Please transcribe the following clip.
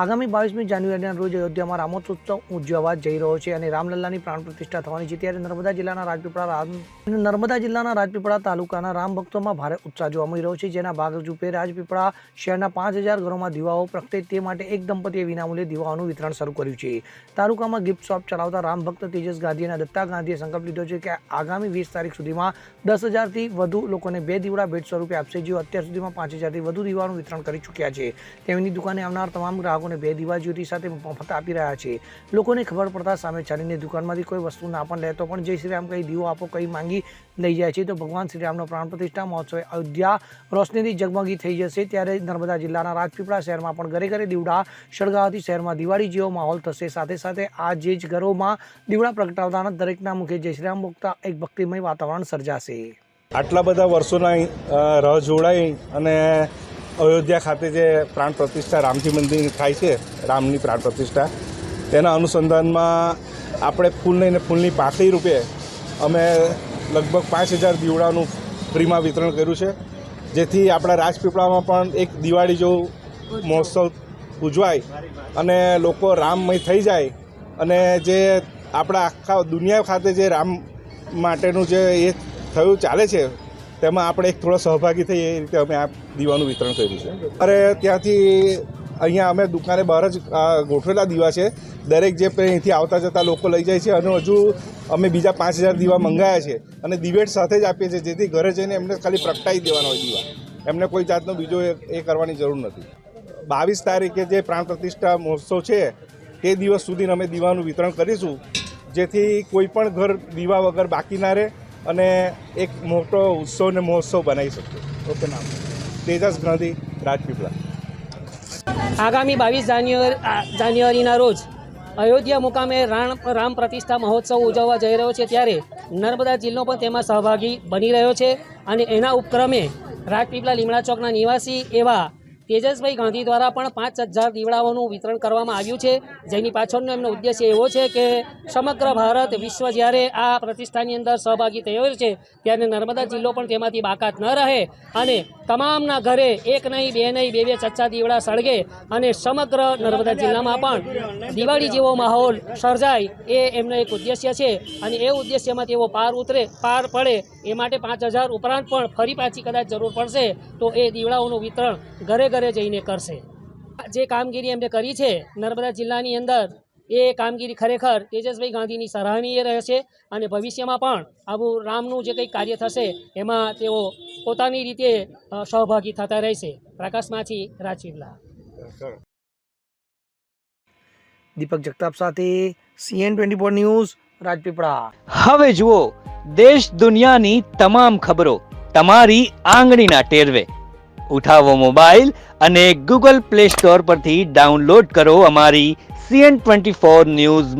આગામી બાવીસમી જાન્યુઆરીના રોજ અયોધ્યામાં રામોત્સવ ઉજવવા જઈ રહ્યો છે અને રામલલ્લાની પ્રાણ પ્રતિષ્ઠા થવાની છે. ત્યારે નર્મદા જિલ્લાના રાજપીપળા રામ નર્મદા જિલ્લાના રાજપીપળા તાલુકાના રામ ભક્તોમાં ભારે ઉત્સાહ જોવા મળી રહ્યો છે, જેના ભાગરૂપે રાજપીપળા શહેરના પાંચ હજાર ઘરોમાં દીવાઓ પ્રગટે તે માટે એક દંપતીએ વિનામૂલ્યે દીવાઓનું વિતરણ શરૂ કર્યું છે. તાલુકામાં ગિફ્ટ શોપ ચલાવતા રામ ભક્ત તેજસ ગાંધી અને દત્તા ગાંધીએ સંકલ્પ લીધો છે કે આગામી વીસ તારીખ સુધીમાં દસ હજારથી વધુ લોકોને બે દીવડા ભેટ સ્વરૂપે આપશે, જેઓ અત્યાર સુધીમાં પાંચ હજારથી વધુ દીવાનું વિતરણ કરી ચૂક્યા છે. તેમની દુકાને આવનાર તમામ ગ્રાહકોને બે દીવા સાથે મફત આપી રહ્યા છે. લોકોને ખબર પડતા સામે ચાલીને દુકાનમાંથી કોઈ વસ્તુ ના પણ લેતો પણ જય શ્રી રામ કહી દીવો આપો કંઈ માંગી લઈ જાય છે. તો ભગવાન શ્રી રામનો પ્રાણ પ્રતિષ્ઠા મહોત્સવ અયોધ્યા રોશનીથી જગમગી થઈ જશે ત્યારે નર્મદા જિલ્લાના રાજપીપળા શહેરમાં પણ ઘરે ઘરે દીવડા સળગાવવાથી શહેરમાં દિવાળી જેવો માહોલ થશે. સાથે સાથે આ જે જ ઘરોમાં દીવડા પ્રગટાવતાના દરેકના મુખે જય શ્રી રામ મુકતા એક ભક્તિમય વાતાવરણ સર્જાશે. આટલા બધા વર્ષોના રહ જોડાઈ અને અયોધ્યા ખાતે જે પ્રાણ પ્રતિષ્ઠા રામજી મંદિર થાય છે, રામની પ્રાણ પ્રતિષ્ઠા, તેના અનુસંધાનમાં આપણે ફૂલ લઈને ફૂલની પાંખડી રૂપે અમે લગભગ પાંચ હજાર દીવડાનું ફ્રીમાં વિતરણ કર્યું છે. જેથી આપણા રાજપીપળામાં પણ એક દિવાળી જેવું મહોત્સવ ઉજવાય અને લોકો રામમય થઈ જાય અને જે આપણા આખા દુનિયા ખાતે જે રામ માટેનું જે એ થયું ચાલે છે તેમાં આપણે એક થોડો સહભાગી થઈ એ રીતે અમે આ દીવાનું વિતરણ કર્યું છે. અરે ત્યાંથી અહીંયા અમે દુકાને બહાર જ ગોઠવેલા દીવા છે. દરેક જે અહીંથી આવતા જતા લોકો લઈ જાય છે અને હજુ અમે બીજા પાંચ હજાર દીવા મંગાવ્યા છે અને દિવેટ સાથે જ આપીએ છીએ, જેથી ઘરે જઈને એમને ખાલી પ્રગટાવી દેવાના હોય દીવા. એમને કોઈ જાતનો બીજો એ કરવાની જરૂર નથી. બાવીસ તારીખે જે પ્રાણ પ્રતિષ્ઠા મહોત્સવ છે, તે દિવસ સુધી અમે દીવાનું વિતરણ કરીશું, જેથી કોઈ પણ ઘર દીવા વગર બાકી ના રહે. અને એક મોટો ઉત્સવ ને મહોત્સવ બનાવી શકીએ. ઓકે નામ. તેજસ ગાંધી રાજપીપળા. આગામી બાવીસ જાન્યુઆરી જાન્યુઆરીના રોજ અયોધ્યા મુકામે રામ રામ પ્રતિષ્ઠા મહોત્સવ ઉજવવા જઈ રહ્યો છે ત્યારે નર્મદા જિલ્લો પણ તેમાં સહભાગી બની રહ્યો છે. અને એના ઉપક્રમે રાજપીપળા લીમડા ચોકના નિવાસી એવા તેજસભાઈ ગાંધી દ્વારા પણ પાંચ હજાર દીવડાઓનું વિતરણ કરવામાં આવ્યું છે. જેની પાછળનો એમનો ઉદ્દેશ્ય એવો છે કે સમગ્ર ભારત વિશ્વ જ્યારે આ પ્રતિષ્ઠાની અંદર સહભાગી થયો છે, ત્યારે નર્મદા જિલ્લો પણ તેમાંથી બાકાત ન રહે અને તમામના ઘરે એક નહીં, બે નહીં, બે બે ચચ્ચા દીવડા સળગે અને સમગ્ર નર્મદા જિલ્લામાં પણ દિવાળી જેવો માહોલ સર્જાય એ એમનો એક ઉદ્દેશ્ય છે અને એ ઉદ્દેશ્યમાં તેઓ પાર ઉતરે, પાર પડે એ માટે પાંચ હજાર ઉપરાંત પણ ફરી પાછી કદાચ જરૂર પડશે તો એ દીવડાઓનું વિતરણ ઘરે ઘરે જઈને કરશે. જે કામગીરી એમને કરી છે નર્મદા જિલ્લાની અંદર એ કામગીરી ખરેખર તેજસભાઈ ગાંધીની સરાહનીય રહેશે અને ભવિષ્યમાં પણ આવું રામનું જે કંઈક કાર્ય થશે એમાં તેઓ પોતાની રીતે સહભાગી થતા રહેશે. પ્રકાશમાંથી રાજપીપળા દીપક જગતાપ સાથે CN twenty four news Rajpipla. હવે જુઓ દેશ દુનિયાની તમામ ખબરો તમારી આંગળીના ટેરવે. ઉઠાવો મોબાઈલ અને ગૂગલ પ્લે સ્ટોર પરથી ડાઉનલોડ કરો અમારી સીએન ટ્વેન્ટી ફોર ન્યૂઝ